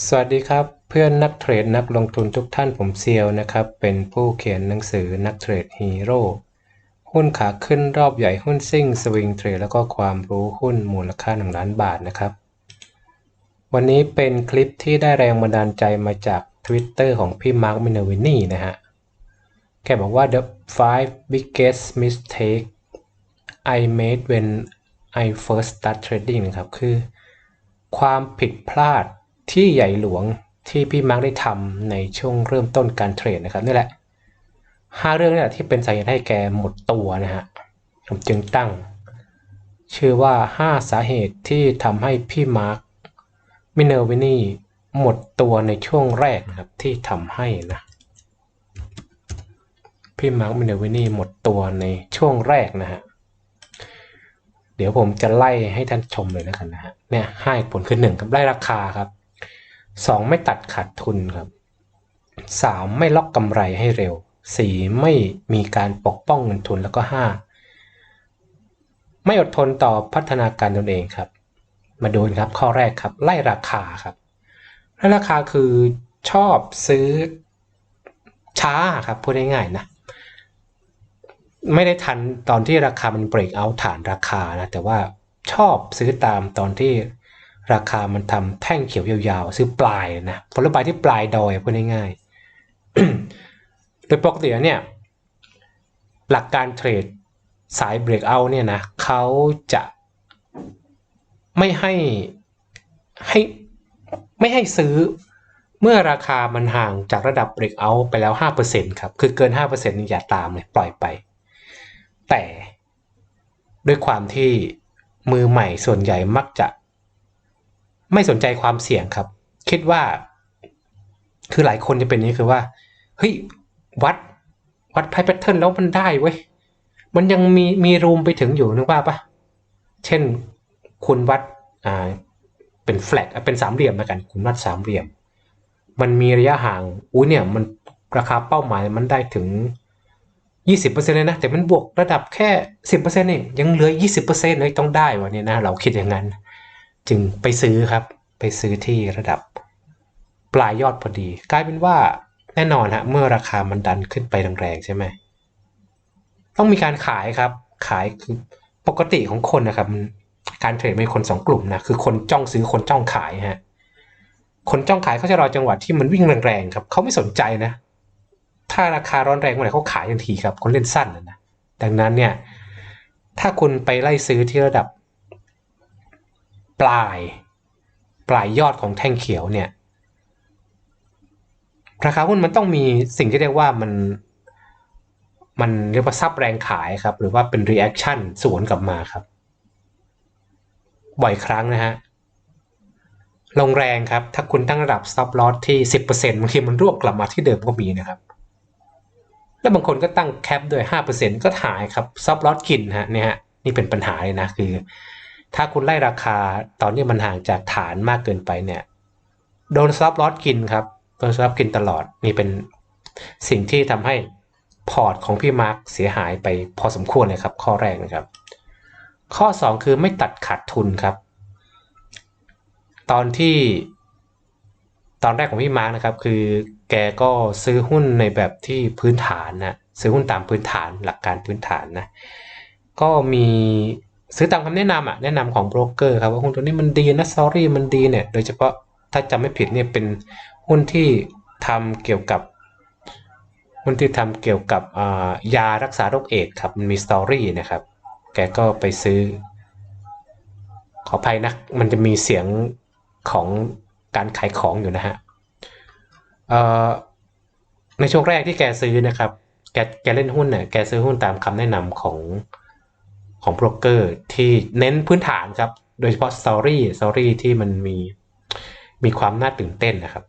สวัสดีครับ เพื่อนนักเทรดนักลงทุนทุกท่านผมเซียวนะครับ เป็นผู้เขียนหนังสือนักเทรดฮีโร่หุ้นขาขึ้นรอบใหญ่หุ้นซิ่งสวิงเทรดแล้วก็ความรู้หุ้นมูลค่า 1 ล้านบาทนะครับ วันนี้เป็นคลิปที่ได้แรงบันดาลใจมาจาก Twitter ของพี่มาร์คมินาวินี่นะฮะ แกบอกว่า the five biggest mistake I made when I first start trading นะครับคือความผิดพลาด ที่ใหญ่หลวงที่พี่มาร์กได้ทำในช่วงเริ่มต้นการเทรดนะครับนี่แหละห้าเรื่องนี่แหละที่เป็นสาเหตุให้แกหมดตัวนะฮะผมจึงตั้ง ชื่อว่า 5 สาเหตุที่ทำให้พี่มาร์กมิเนอร์วินี่หมดตัวในช่วงแรกนะครับที่ทำให้นะพี่มาร์คมิเนอร์วินี่หมดตัวในช่วงแรกนะฮะเดี๋ยวผมจะไล่ให้ท่านชมเลยแล้วกันนะฮะเนี่ยให้ผลคือหนึ่งครับไล่ราคาครับ สองไม่ตัดขาดทุนครับสามไม่ล็อกกำไรให้เร็วสี่ไม่มีการปกป้องเงินทุนแล้วก็ห้าไม่อดทนต่อพัฒนาการตนเองครับ มาดูครับข้อแรกครับไล่ราคาครับไล่ราคาคือชอบซื้อช้าครับพูดง่ายๆนะไม่ได้ทันตอนที่ราคามันเบรกเอาฐานราคานะแต่ว่าชอบซื้อตามตอนที่ ราคามันทำแท่งเขียวยาวๆ ซื้อปลายนะผลไม้ที่ปลายดอยพูดง่ายๆ โดยปกติเนี่ย หลักการเทรดสายเบรกเอาเนี่ยนะเขาจะไม่ให้ให้ไม่ให้ซื้อเมื่อราคามันห่างจากระดับเบรกเอาไปแล้ว 5%ครับ คือเกิน 5%นี่อย่าตามเลยปล่อยไป แต่ด้วยความที่มือใหม่ส่วนใหญ่มักจะ ไม่สนใจความเสี่ยงครับ คิดว่า คือหลายคนจะเป็นนี้คือว่าเฮ้ยวัดวัดไพ่แพทเทิร์นแล้วมันได้เว้ยมันยังมีมีรูมไปถึงอยู่นึกว่าปะเช่นคุณวัดอ่าเป็นแฟลกเป็นสามเหลี่ยมแล้วกัน คุณวัดสามเหลี่ยม มันมีระยะห่างอุ้ยเนี่ย มันราคาเป้าหมายมันได้ถึง20%เลยนะ แต่มันบวกระดับแค่10%เองยังเหลือ20%เลยต้องได้วะเนี่ยนะ เราคิดอย่างนั้น จึงไปซื้อครับ ไปซื้อที่ระดับปลายยอดพอดี กลายเป็นว่าแน่นอนฮะเมื่อราคามันดันขึ้นไปแรงๆใช่ไหมต้องมีการขายครับ ขายคือปกติของคนนะครับการเทรดมีคนสองกลุ่มนะคือคนจ้องซื้อคนจ้องขายฮะคนจ้องขายเขาจะรอจังหวะที่มันวิ่งแรงๆครับเขาไม่สนใจนะ ถ้าราคาร้อนแรงเมื่อไหร่เขาขายทันทีครับ คนเล่นสั้นนะดังนั้นเนี่ย ถ้าคุณไปไล่ซื้อที่ระดับ ปลายปลายยอดของแท่งเขียวเนี่ยราคาหุ้นมันต้องมีสิ่งที่เรียกว่ามันมันเรียกว่าซับแรงขายครับ หรือว่าเป็น reaction สวนกลับมาครับ บ่อยครั้งนะฮะลงแรงครับ ถ้าคุณตั้งระดับ stop loss ที่ 10%บางทีมันรวบกลับมาที่เดิมก็มีนะครับ แล้วบางคนก็ตั้งแคปด้วย 5%ก็หายครับ stop loss กินฮะเนี่ยฮะนี่เป็นปัญหาเลยนะคือ ถ้าคุณไล่ราคาตอนนี้มันห่างจากฐานมากเกินไปเนี่ย โดน stop loss กินครับโดน stop กินตลอดนี่เป็นสิ่งที่ทำให้พอร์ตของพี่มาร์คเสียหายไปพอสมควรเลยครับ ข้อแรกนะครับ ข้อ 2 คือไม่ตัดขาดทุนครับ ตอนที่ตอนแรกของพี่มาร์คนะครับ คือแกก็ซื้อหุ้นในแบบที่พื้นฐานนะซื้อหุ้นตามพื้นฐานหลักการพื้นฐานนะก็มี ซื้อตามคำแนะนำอะแนะนำของโบรกเกอร์ครับว่าหุ้นตัวนี้มันดีนะซอรี่มันดีเนี่ยโดยเฉพาะถ้าจำไม่ผิดเนี่ยเป็นหุ้นที่ทำเกี่ยวกับหุ้นที่ทำเกี่ยวกับยารักษาโรคเอดครับมันมีสตอรี่นะครับ แกก็ไปซื้อ ขออภัยนะมันจะมีเสียงของการขายของอยู่นะฮะในช่วงแรกที่แกซื้อนะครับ แกแกเล่นหุ้นเนี่ยแกซื้อหุ้นตามคำแนะนำของ ของโบรกเกอร์ที่เน้นพื้นฐานครับ โดยเฉพาะสตอรี่สตอรี่ที่มันมีมีความน่าตื่นเต้นนะครับ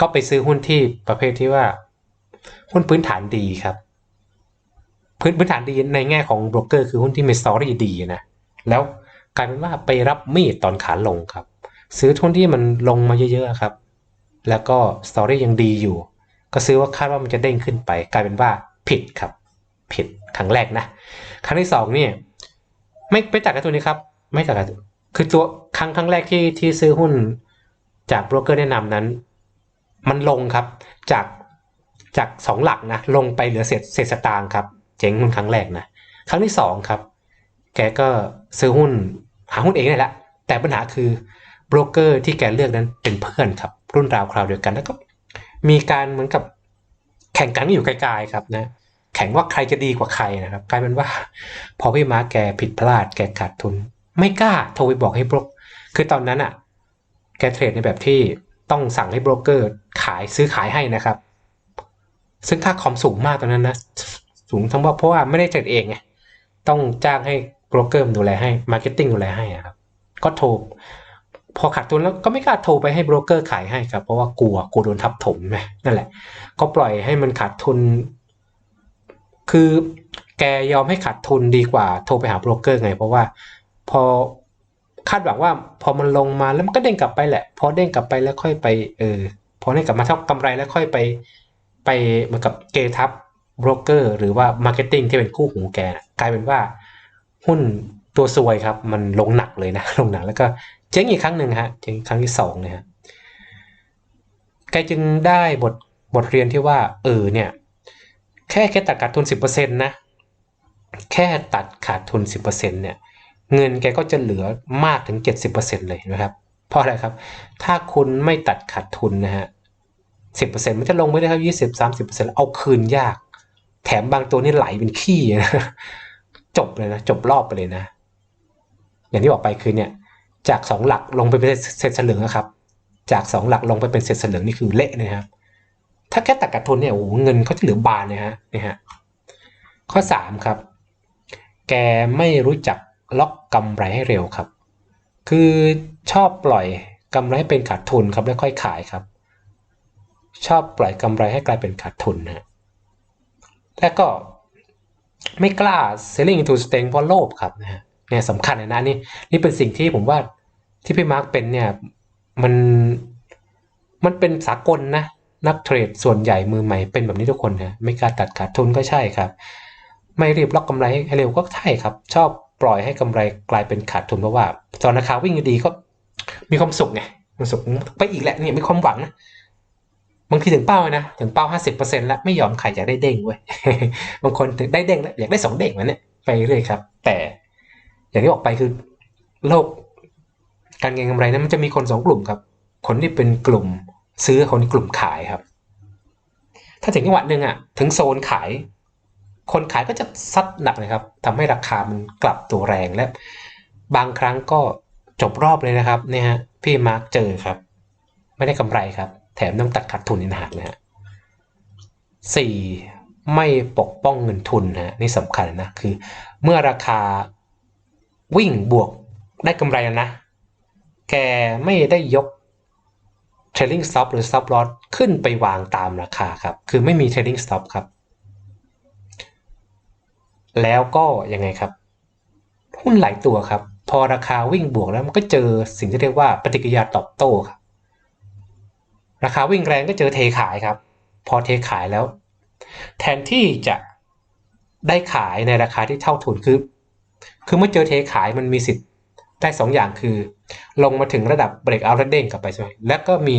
ก็ไปซื้อหุ้นที่ประเภทที่ว่า หุ้นพื้นฐานดีครับ พื้นพื้นฐานดีในแง่ของโบรกเกอร์คือหุ้นที่มีสตอรี่ดีนะ แล้วกลายเป็นว่าไปรับมีดตอนขาลงครับ ซื้อทุนที่มันลงมาเยอะๆครับ แล้วก็สตอรี่ยังดีอยู่ ก็ซื้อว่าคาดว่ามันจะเด้งขึ้นไป กลายเป็นว่าผิดครับ ผิดครั้งแรกนะ ครั้งที่สองนี่ไม่ไปจัดกับตัวนี้ครับ ไม่จัดกับคือตัวครั้งครั้งแรกที่ที่ซื้อหุ้นจากโบรกเกอร์แนะนำนั้น มันลงครับจากจากสองหลักนะลงไปเหลือเศษเศษสตางค์ครับ เจ๊งหุ้นครั้งแรกนะครั้งที่สองครับ แกก็ซื้อหุ้นหาหุ้นเองนี่แหละแต่ปัญหาคือโบรกเกอร์ที่แกเลือกนั้นเป็นเพื่อนครับ รุ่นราวคราวเดียวกันแล้วก็มีการเหมือนกับแข่งกันอยู่ไกลๆครับนะ แข่งว่าใครจะดีกว่าใครนะครับกลายเป็นว่าพอพี่มาแกผิดพลาดแกขาดทุน ไม่กล้าโทรไปบอกให้โบรกคือตอนนั้นอะแกเทรดในแบบที่ต้องสั่งให้โบรกเกอร์ขายซื้อขายให้นะครับ ซึ่งค่าคอมสูงมากตอนนั้นนะ สูงทั้งว่าเพราะว่าไม่ได้เทรดเองไงต้องจ้างให้โบรกเกอร์ดูแลให้มาร์เก็ตติ้งดูแลให้ครับ ก็โทรพอขาดทุนแล้วก็ไม่กล้าโทรไปให้โบรกเกอร์ขายให้ครับ เพราะว่ากลัวกลัวโดนทับถมไงนั่นแหละ ก็ปล่อยให้มันขาดทุน คือแกยอมให้ขาดทุนดีกว่าโทรไปหาโบรกเกอร์ไง เพราะว่าพอคาดหวังว่าพอมันลงมาแล้วมันก็เด้งกลับไปแหละ พอเด้งกลับไปแล้วค่อยไปเออพอเด้งกลับมาเท่ากำไรแล้วค่อยไป ไปเหมือนกับเกทับโบรกเกอร์หรือว่ามาร์เก็ตติ้งที่เป็นคู่หูแกกลายเป็นว่าหุ้นตัวซวยครับ มันลงหนักเลยนะ ลงหนักแล้วก็เจ๊งอีกครั้งหนึ่งฮะเจ๊งครั้งที่สองเลยฮะแกจึงได้บทบทเรียนที่ว่าเออเนี่ย แค่แค่ตัดขาดทุนสิบเปอร์เซ็นต์นะแค่ตัดขาดทุนสิบเปอร์เซ็นต์เนี่ยเงินแกก็จะเหลือมากถึงเจ็ดสิบเปอร์เซ็นต์เลยนะครับ เพราะอะไรครับ ถ้าคุณไม่ตัดขาดทุนนะฮะสิบเปอร์เซ็นต์มันจะลงไม่ได้ครับยี่สิบสามสิบเปอร์เซ็นต์เอาคืนยาก แถมบางตัวนี่ไหลเป็นขี้นะจบเลยนะ จบรอบไปเลยนะ อย่างที่บอกไปคือเนี่ย จากสองหลักลงไปเป็นเศษสลึงนะครับ จากสองหลักลงไปเป็นเศษสลึงนี่คือเละนะครับ ถ้าแค่ตัดขาดทุนเนี่ยโอ้โหเงินเขาจะเหลือบานเลยฮะนี่ฮะข้อสามครับ แกไม่รู้จักล็อกกำไรให้เร็วครับ คือชอบปล่อยกำไรให้เป็นขาดทุนครับแล้วค่อยขายครับ ชอบปล่อยกำไรให้กลายเป็นขาดทุนนะและก็ไม่กล้า selling into strength เพราะโลภครับนะฮะเนี่ยสำคัญเลยนะนี่นี่เป็นสิ่งที่ผมว่าที่พี่มาร์กเป็นเนี่ยมันมันเป็นสากลนะ นักเทรดส่วนใหญ่มือใหม่เป็นแบบนี้ทุกคนนะไม่กล้าตัดขาดทุนก็ใช่ครับ ไม่รีบล็อกกำไรให้เร็วก็ใช่ครับ ชอบปล่อยให้กำไรกลายเป็นขาดทุนเพราะว่า ตอนราคาวิ่งดีก็มีความสุขไงความสุขไปอีกแหละนี่มีความหวังนะบางทีถึงเป้าเลยนะถึงเป้าห้าสิบเปอร์เซ็นต์แล้วไม่ยอมขายอยากได้เด้งเว้ยบางคนถึงได้เด้งแล้วอยากได้สองเด้งมันเนี่ยไปเรื่อยครับ แต่อย่างที่บอกไปคือโลกการเก็งกำไรนั้นมันจะมีคนสองกลุ่มครับ คนที่เป็นกลุ่ม ซื้อคนกลุ่มขายครับ ถ้าถึงจังหวะหนึ่งอะ ถึงโซนขาย คนขายก็จะซัดหนักเลยครับทำให้ราคามันกลับตัวแรงและ บางครั้งก็จบรอบเลยนะครับเนี่ยฮะพี่มาร์กเจอครับ ไม่ได้กำไรครับ แถมต้องตัดขาดทุนอีกนะฮะนะฮะสี่ไม่ปกป้องเงินทุนนะนี่สำคัญนะคือ เมื่อราคาวิ่งบวกได้กำไรแล้วนะ แกไม่ได้ยก trailing stop หรือ stop loss ขึ้นไปวางตามราคาครับ คือไม่มี trailing stop ครับ แล้วก็ยังไงครับ หุ้นหลายตัวครับ พอราคาวิ่งบวกแล้วมันก็เจอสิ่งที่เรียกว่าปฏิกิริยาตอบโต้ครับ ราคาวิ่งแรงก็เจอเทขายครับ พอเทขายแล้ว แทนที่จะได้ขายในราคาที่เท่าทุนคือ คือเมื่อเจอเทขายมันมีสิทธิ์ ได้สองอย่างคือ ลงมาถึงระดับเบรกเอาแล้วเด้งกลับไปใช่ไหมแล้วก็มี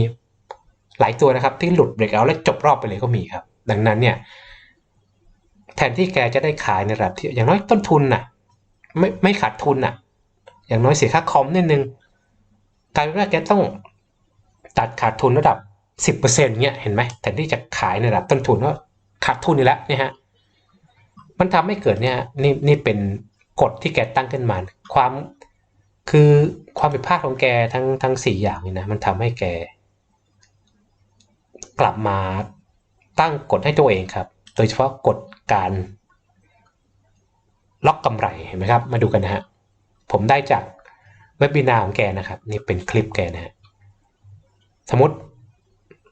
หลายตัวนะครับ ที่หลุดเบรกเอาแล้วจบรอบไปเลยก็มีครับ ดังนั้นเนี่ยแทนที่แกจะได้ขายในระดับที่อย่างน้อยต้นทุนน่ะ ไม่ไม่ขาดทุนน่ะ อย่างน้อยเสียค่าคอมนิดนึงกลายเป็นว่าแกต้องตัดขาดทุนระดับสิบเปอร์เซ็นต์เนี้ยเห็นไหมแทนที่จะขายในระดับต้นทุนก็ขาดทุนนี่แหละเนี่ยฮะมันทำให้เกิดเนี่ยนี่นี่เป็นกฎที่แกตั้งขึ้นมา ความ คือความผิดพลาดของแกทั้งทั้งสี่อย่างนี่นะมันทำให้แก กลับมาตั้งกฎให้ตัวเองครับ โดยเฉพาะกฎการล็อกกำไรเห็นไหมครับ มาดูกันนะฮะผมได้จากเว็บบินาของแกนะครับ นี่เป็นคลิปแกนะฮะสมมติ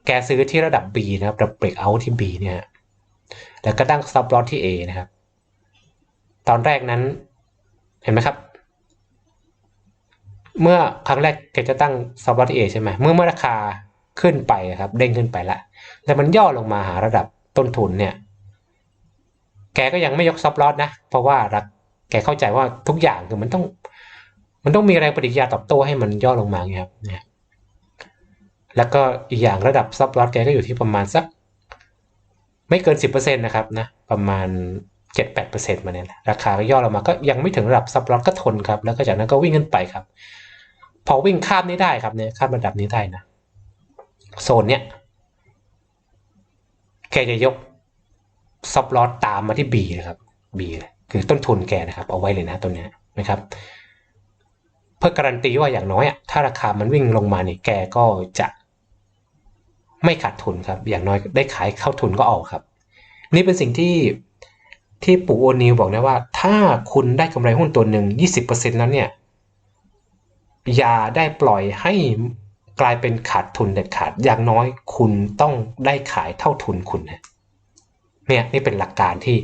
แกซื้อที่ระดับ B นะครับระดับ break out ที่ B เนี่ยแล้วก็ตั้ง stop loss ที่ A นะครับ ตอนแรกนั้นเห็นไหมครับ เมื่อครั้งแรกแกจะตั้ง stop loss ที่ A ใช่ไหมเมื่อเมื่อราคาขึ้นไปครับ เด้งขึ้นไปละแล้วมันย่อลงมาหาระดับต้นทุนเนี่ย แกก็ยังไม่ยก stop loss นะ เพราะว่ารักแกเข้าใจว่าทุกอย่างคือมันต้อง มันต้องมีแรงปฏิกิริยาตอบโต้ให้มันย่อลงมาไงครับเนี่ยแล้วก็อีกอย่างระดับซับลอตแกก็อยู่ที่ประมาณสัก ไม่เกิน 10%นะครับนะประมาณ 7-8%มาเนี่ยราคาก็ย่อลงมาก็ยังไม่ถึงระดับซับลอตก็ทนครับ แล้วก็จากนั้นก็วิ่งขึ้นไปครับ พอวิ่งข้ามนี้ได้ครับเนี่ยข้ามระดับนี้ได้นะโซนเนี้ยแกจะยกซับลอตตามมาที่ B นะครับ B เลยคือต้นทุนแกนะครับเอาไว้เลยนะตัวเนี้ยนะครับ เพื่อการันตีว่าอย่างน้อยอะถ้าราคามันวิ่งลงมาเนี่ยแกก็จะไม่ขาดทุนครับ อย่างน้อยได้ขายเข้าทุนก็ออกครับ นี่เป็นสิ่งที่ที่ปู่โอนิวบอกนะว่า ถ้าคุณได้กำไรหุ้นตัวหนึ่ง20%แล้วเนี่ย อย่าได้ปล่อยให้กลายเป็นขาดทุนเด็ดขาด อย่างน้อยคุณต้องได้ขายเท่าทุนคุณนะเนี่ยนี่เป็นหลักการที่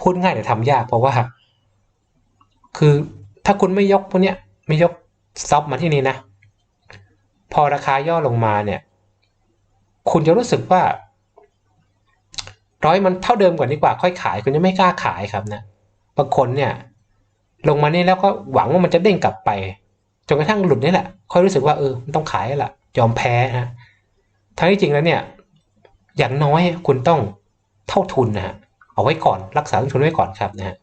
พูดง่ายแต่ทำยากเพราะว่า คือถ้าคุณไม่ยกพวกเนี้ยไม่ยกซับมาที่นี่นะ พอราคาย่อลงมาเนี่ย คุณจะรู้สึกว่า ร้อยมันเท่าเดิมกว่านี้กว่า ค่อยขาย คุณจะไม่กล้าขายครับนะบางคนเนี่ย ลงมานี่แล้วก็หวังว่ามันจะเด้งกลับไป จนกระทั่งหลุดนี่แหละค่อยรู้สึกว่าเออมันต้องขายละยอมแพ้ฮะทั้งที่จริงแล้วเนี่ย อย่างน้อยคุณต้องเท่าทุนนะฮะเอาไว้ก่อนรักษาต้นทุนไว้ก่อนครับนะฮะ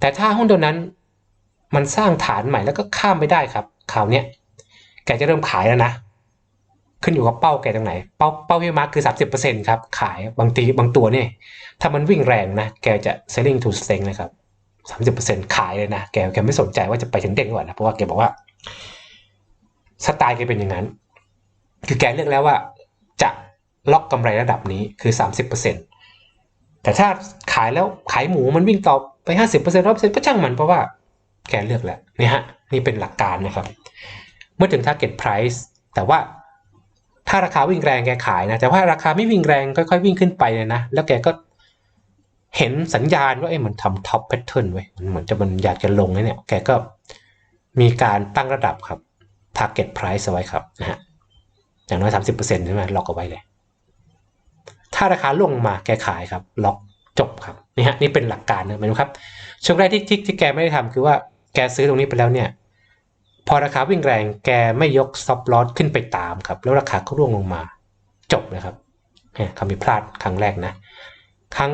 แต่ถ้าหุ้นตัวนั้นมันสร้างฐานใหม่แล้วก็ข้ามไม่ได้ครับข่าวเนี้ยแกจะเริ่มขายแล้วนะ ขึ้นอยู่กับเป้าแกตรงไหน เป้าเป้าพี่มาร์คคือ 30%ครับ ขายบางทีบางตัวเนี่ย ถ้ามันวิ่งแรงนะ แกจะ selling to s t a n g นะครับ 30%ขายเลยนะแกแกไม่สนใจว่าจะไปถึงเด้งก่อนนะเพราะว่าแกบอกว่าสไตล์แกเป็นอย่างนั้น คือแกเลือกแล้วว่า จะล็อกกำไรระดับนี้คือ30%แต่ถ้าขายแล้วขายหมูมันวิ่งต่อไป50%ร้อยเปอร์เซ็นต์ก็ช่างมันเพราะว่าแกเลือกแล้วนี่ฮะนี่เป็นหลักการนะครับ เมื่อถึง target price แต่ว่าถ้าราคาวิ่งแรงแกขายนะ แต่ว่าราคาไม่วิ่งแรงค่อยๆวิ่งขึ้นไปเลยนะ แล้วแกก็ เห็นสัญญาณว่าเอ้มันทำท็อปแพทเทิร์นไว้มันเหมือนจะมันอยากจะลงเนี่ย แกก็มีการตั้งระดับครับ target price เอาไว้ครับนะฮะอย่างน้อย 30%ใช่ไหมล็อกเอาไว้เลย ถ้าราคาลงมาแกขายครับ ล็อกจบครับนี่ฮะนี่เป็นหลักการนะเห็นไหมครับ ช่วงแรกที่ที่ที่แกไม่ได้ทำคือว่าแกซื้อตรงนี้ไปแล้วเนี่ย พอราคาวิ่งแรงแกไม่ยกซับลอสขึ้นไปตามครับ แล้วราคาก็ร่วงลงมา จบนะครับเนี่ยคำผิพลาดครั้งแรกนะ ครั้ง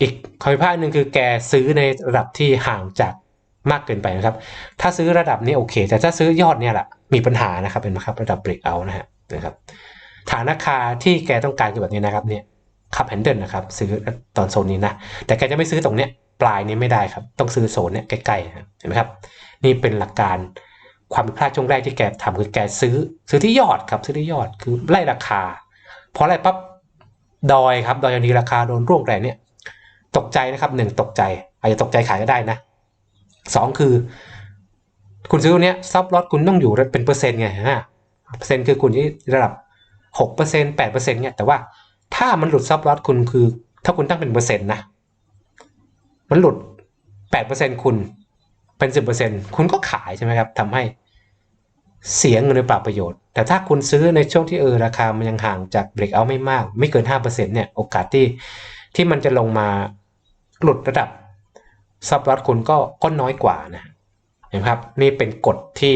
อีกคำผิดพลาดหนึ่งคือแกซื้อในระดับที่ห่างจากมากเกินไปนะครับ ถ้าซื้อระดับนี้โอเค แต่ถ้าซื้อยอดเนี่ยแหละมีปัญหานะครับเป็นไหมครับระดับ break out นะฮะนะครับฐานราคาที่แกต้องการคือแบบนี้นะครับเนี่ยขับแฮนเดิลนะครับซื้อตอนโซนนี้นะแต่แกจะไม่ซื้อตรงเนี้ยปลายนี้ไม่ได้ครับ ต้องซื้อโซนเนี้ยใกล้ๆเห็นไหมครับ นี่เป็นหลักการความผิดพลาดช่วงแรกที่แกทำคือแกซื้อ ซื้อที่ยอดครับซื้อที่ยอดคือไล่ราคาพอไล่ปั๊บดอยครับดอยอย่างนี้ราคาโดนร่วงแรงเนี่ย ตกใจนะครับหนึ่งตกใจ อาจจะตกใจขายก็ได้นะสองคือ คุณซื้อตัวเนี้ยซับลอตคุณต้องอยู่เป็นเปอร์เซ็นต์ไงฮะเปอร์เซ็นต์คือคุณที่ระดับหกเปอร์เซ็นต์แปดเปอร์เซ็นต์เนี่ยแต่ว่าถ้ามันหลุดซับลอตคุณคือ ถ้าคุณตั้งเป็นเปอร์เซ็นต์นะมันหลุดแปดเปอร์เซ็นต์คุณเป็นสิบเปอร์เซ็นต์คุณก็ขายใช่ไหมครับทำให้เสียเงินในเปล่าประโยชน์ แต่ถ้าคุณซื้อในช่วงที่เออราคามันยังห่างจากเบรกเอาไม่มาก ไม่เกินห้าเปอร์เซ็นต์เนี่ยโอกาสที่ที่มันจะลงมา หลุดระดับซับลอตคุณก็ก็น้อยกว่านะเห็นไหมครับ นี่เป็นกฎที่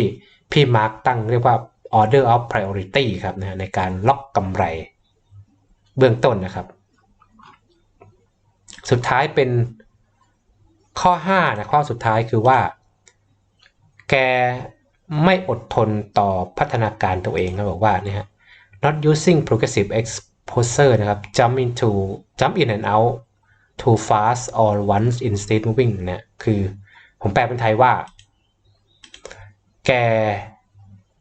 พี่มาร์กตั้งเรียกว่า order of priority ครับนะในการล็อกกำไร เบื้องต้นนะครับ สุดท้ายเป็นข้อ5นะข้อสุดท้ายคือว่า แกไม่อดทนต่อพัฒนาการตัวเองนะบอกว่าเนี่ยฮะ not using progressive exposure นะครับ jump into jump in and out too fast or once instead moving เนี่ยคือผมแปลเป็นไทยว่า แก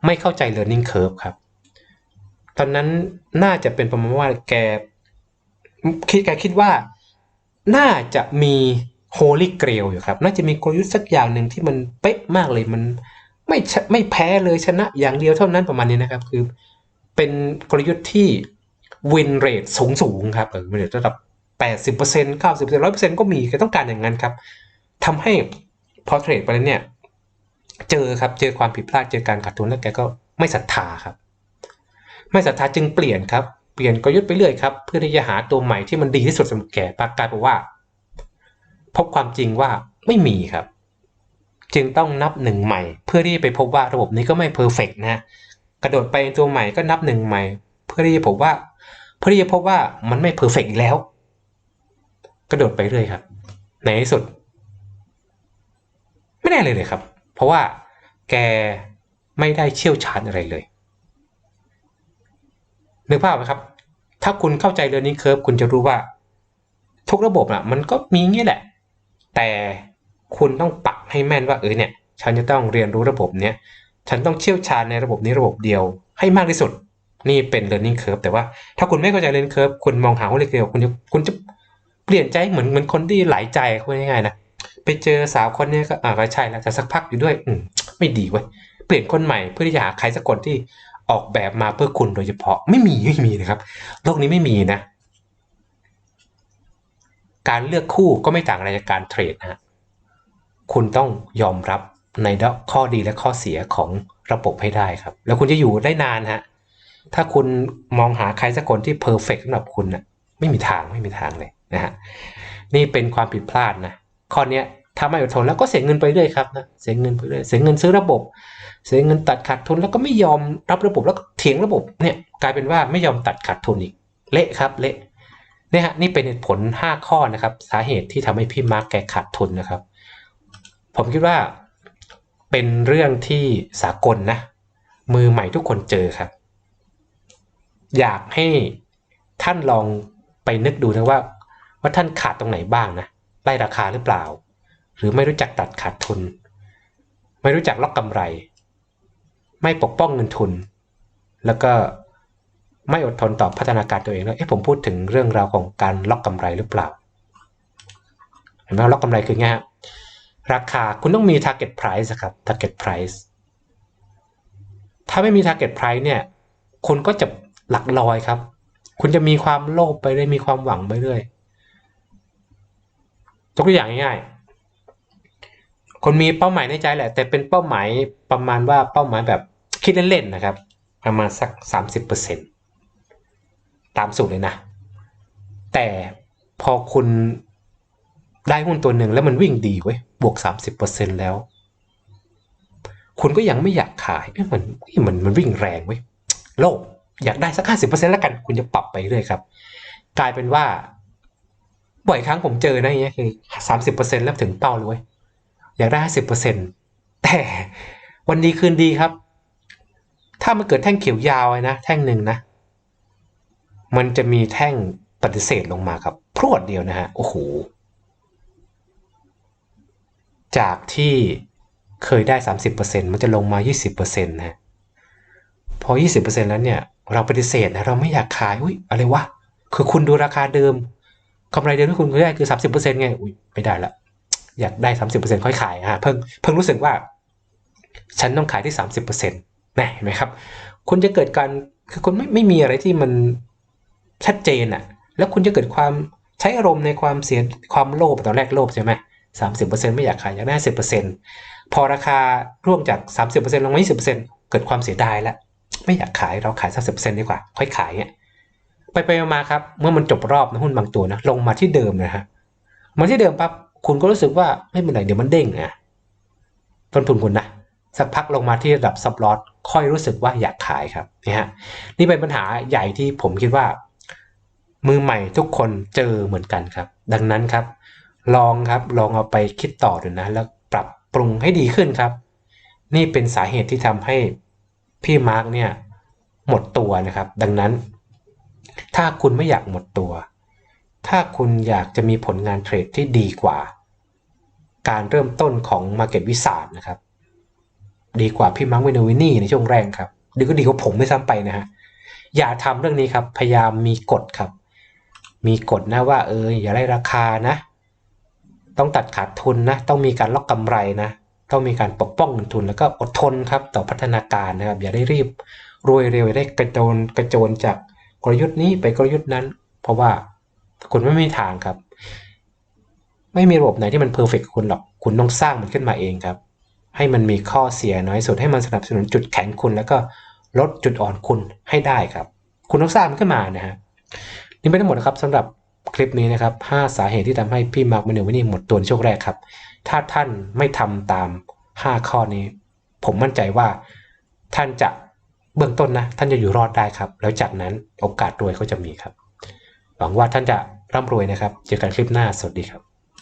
ไม่เข้าใจ learning curve ครับ ตอนนั้นน่าจะเป็นประมาณว่าแกคิดแกคิดว่าน่าจะมี holy grail อยู่ครับ น่าจะมีกลยุทธ์สักอย่างหนึ่งที่มันเป๊ะมากเลยมันไม่ไม่แพ้เลยชนะอย่างเดียวเท่านั้นประมาณนี้นะครับ คือเป็นกลยุทธ์ที่ win rate สูงสูงครับเออมันระดับ 80% 90% 100%ก็มีแกต้องการอย่างนั้นครับทำให้พอเทรดไปแล้วเนี่ยเจอครับเจอความผิดพลาดเจอการขาดทุนแล้วแกก็ไม่ศรัทธาครับ ไม่ศรัทธาจึงเปลี่ยนครับเปลี่ยนกลยุทธ์ไปเรื่อยครับเพื่อที่จะหาตัวใหม่ที่มันดีที่สุดสำหรับแกปรากฏว่า พบความจริงว่าไม่มีครับ จึงต้องนับหนึ่งใหม่ เพื่อที่ไปพบว่าระบบนี้ก็ไม่เพอร์เฟกนะกระโดดไปตัวใหม่ก็นับหนึ่งใหม่ เพื่อที่จะพบว่า เพื่อที่จะพบว่ามันไม่เพอร์เฟกอีกแล้ว กระโดดไปเรื่อยครับ ในที่สุด ไม่ได้เลยเลยครับ เพราะว่าแกไม่ได้เชี่ยวชาญอะไรเลยนึกภาพไหมครับ ถ้าคุณเข้าใจ learning curve คุณจะรู้ว่า ทุกระบบอะ มันก็มีงี้แหละ แต่คุณต้องปักให้แม่นว่าเออเนี่ย ฉันจะต้องเรียนรู้ระบบเนี้ยฉันต้องเชี่ยวชาญในระบบนี้ระบบเดียวให้มากที่สุด นี่เป็น learning curve แต่ว่าถ้าคุณไม่เข้าใจ learning curve คุณมองหาว่าเดียวคุณจะคุณจะ เปลี่ยนใจเหมือนเหมือนคนที่หลายใจคุยง่ายๆนะไปเจอสาวคนนี้ก็อ่าก็ใช่แล้วแต่สักพักอยู่ด้วย อืมไม่ดีเว้ยเปลี่ยนคนใหม่เพื่อที่จะหาใครสักคนที่ออกแบบมาเพื่อคุณโดยเฉพาะไม่มีไม่มีนะครับ โลกนี้ไม่มีนะ การเลือกคู่ก็ไม่ต่างอะไรจากการเทรดนะฮะคุณต้องยอมรับในข้อดีและข้อเสียของระบบให้ได้ครับ แล้วคุณจะอยู่ได้นานฮะถ้าคุณมองหาใครสักคนที่เพอร์เฟกสำหรับคุณนะไม่มีทางไม่มีทางเลย นะฮะนี่เป็นความผิดพลาดนะข้อนี้ยถ้าไม่อดทนแล้วก็เสียเงินไปเรื่อยครับนะเสียเงินไปเรื่อยเสียเงินซื้อระบบ เสียเงินตัดขาดทุนแล้วก็ไม่ยอมรับระบบแล้วก็เถียงระบบเนี่ยกลายเป็นว่าไม่ยอมตัดขาดทุนอีกเละครับเละเนี่ยฮะนี่เป็นเหตุผล 5 ข้อนะครับ สาเหตุที่ทำให้พี่มาร์กแกขาดทุนนะครับ ผมคิดว่าเป็นเรื่องที่สากลนะ มือใหม่ทุกคนเจอครับ อยากให้ท่านลองไปนึกดูนะว่า ว่าท่านขาดตรงไหนบ้างนะไล่ราคาหรือเปล่า หรือไม่รู้จักตัดขาดทุน ไม่รู้จักล็อกกำไร ไม่ปกป้องเงินทุน แล้วก็ไม่อดทนต่อพัฒนาการตัวเองแล้วเอ๊ะผมพูดถึงเรื่องราวของการล็อกกำไรหรือเปล่าเห็นไหมล็อกกำไรคือไงฮะราคาคุณต้องมี target price ครับ target price ถ้าไม่มี target price เนี่ย คุณก็จะหลักลอยครับ คุณจะมีความโลภไปเรื่อยมีความหวังไปเรื่อย กตัวอย่างง่ายๆ คนมีเป้าหมายในใจแหละ แต่เป็นเป้าหมายประมาณว่าเป้าหมายแบบคิดเล่นๆนะครับ ประมาณสัก 30%ตามสูตรเลยนะ แต่พอคุณได้หุ้นตัวหนึ่งแล้วมันวิ่งดีเว้ย บวก 30%แล้ว คุณก็ยังไม่อยากขายเอ้ยมันมันมันวิ่งแรงเว้ย โลภอยากได้สัก 50%แล้วกัน คุณจะปรับไปเรื่อยครับ กลายเป็นว่า บ่อยครั้งผมเจอนะอย่างเงี้ยคือ30%แล้วถึงเป้าเลย อยากได้50%แต่วันดีคืนดีครับ ถ้ามันเกิดแท่งเขียวยาวนะ แท่งหนึ่งนะ มันจะมีแท่งปฏิเสธลงมาครับ พรวดเดียวนะฮะ โอ้โห จากที่เคยได้ 30%มันจะลงมา 20%นะฮะพอ 20%แล้วเนี่ย เราปฏิเสธนะ เราไม่อยากขาย อุ้ยอะไรวะ คือคุณดูราคาเดิม กำไรเดิมที่คุณได้คือ30%ไงอุ้ยไม่ได้ละอยากได้30%ค่อยขายฮะเพิ่งเพิ่งรู้สึกว่า ฉันต้องขายที่30%นะเห็นไหมครับคุณจะเกิดการคือคุณไม่ไม่มีอะไรที่มันชัดเจนอะแล้วคุณจะเกิดความใช้อารมณ์ในความเสียความโลภตอนแรกโลภใช่ไหมสามสิบเปอร์เซ็นต์ไม่อยากขายอยากได้สิบเปอร์เซ็นต์พอราคาร่วงจากสามสิบเปอร์เซ็นต์ลงมายี่สิบเปอร์เซ็นต์เกิดความเสียดายล้วไม่อยากขายเราขายสักสิบเปอร์เซ็นต์ดีกว่า ค่อยขายเนี่ย ไปไปมาครับ เมื่อมันจบรอบนะหุ้นบางตัวนะลงมาที่เดิมนะฮะมาที่เดิมปั๊บคุณก็รู้สึกว่าไม่เป็นไรเดี๋ยวมันเด้งอะต้นทุนคุณนะสักพักลงมาที่ระดับซับลอตค่อยรู้สึกว่าอยากขายครับนี่ฮะนี่เป็นปัญหาใหญ่ที่ผมคิดว่า มือใหม่ทุกคนเจอเหมือนกันครับ ดังนั้นครับ ลองครับลองเอาไปคิดต่อดูนะ แล้วปรับปรุงให้ดีขึ้นครับ นี่เป็นสาเหตุที่ทำให้พี่มาร์กเนี่ยหมดตัวนะครับ ดังนั้น ถ้าคุณไม่อยากหมดตัว ถ้าคุณอยากจะมีผลงานเทรดที่ดีกว่า การเริ่มต้นของ Market w i z a r d นะครับ ดีกว่าพี่มาร์กเวโนวินี่ในช่วงแรกครับดีก็ดีกว่าผมไม่ซ้ำไปนะฮะอย่าทำเรื่องนี้ครับ พยายามมีกฎครับ มีกฎนะว่าเอออย่าได้ราคานะ ต้องตัดขาดทุนนะ ต้องมีการล็อกกำไรนะต้องมีการปกป้องเงินทุนแล้วก็อดทนครับต่อพัฒนาการนะครับ อย่าได้รีบรวยเร็วอย่าได้กระโจนกระโจนจาก กลยุทธ์นี้ไปกลยุทธ์นั้น เพราะว่าคุณไม่มีทางครับ ไม่มีระบบไหนที่มันเพอร์เฟกคุณหรอกคุณต้องสร้างมันขึ้นมาเองครับ ให้มันมีข้อเสียน้อยสุดให้มันสนับสนุนจุดแข็งคุณแล้วก็ลดจุดอ่อนคุณให้ได้ครับ คุณต้องสร้างมันขึ้นมานะฮะนี่เป็นทั้งหมดนะครับสำหรับคลิปนี้นะครับ 5 สาเหตุที่ทำให้พี่มาร์คมาเนวินี่หมดตัวในช่วงแรกครับ ถ้าท่านไม่ทำตาม 5 ข้อนี้ ผมมั่นใจว่าท่านจะ เบื้องต้นนะท่านจะอยู่รอดได้ครับ แล้วจากนั้นโอกาสรวยก็จะมีครับ หวังว่าท่านจะร่ำรวยนะครับ เจอกันคลิปหน้าสวัสดีครับ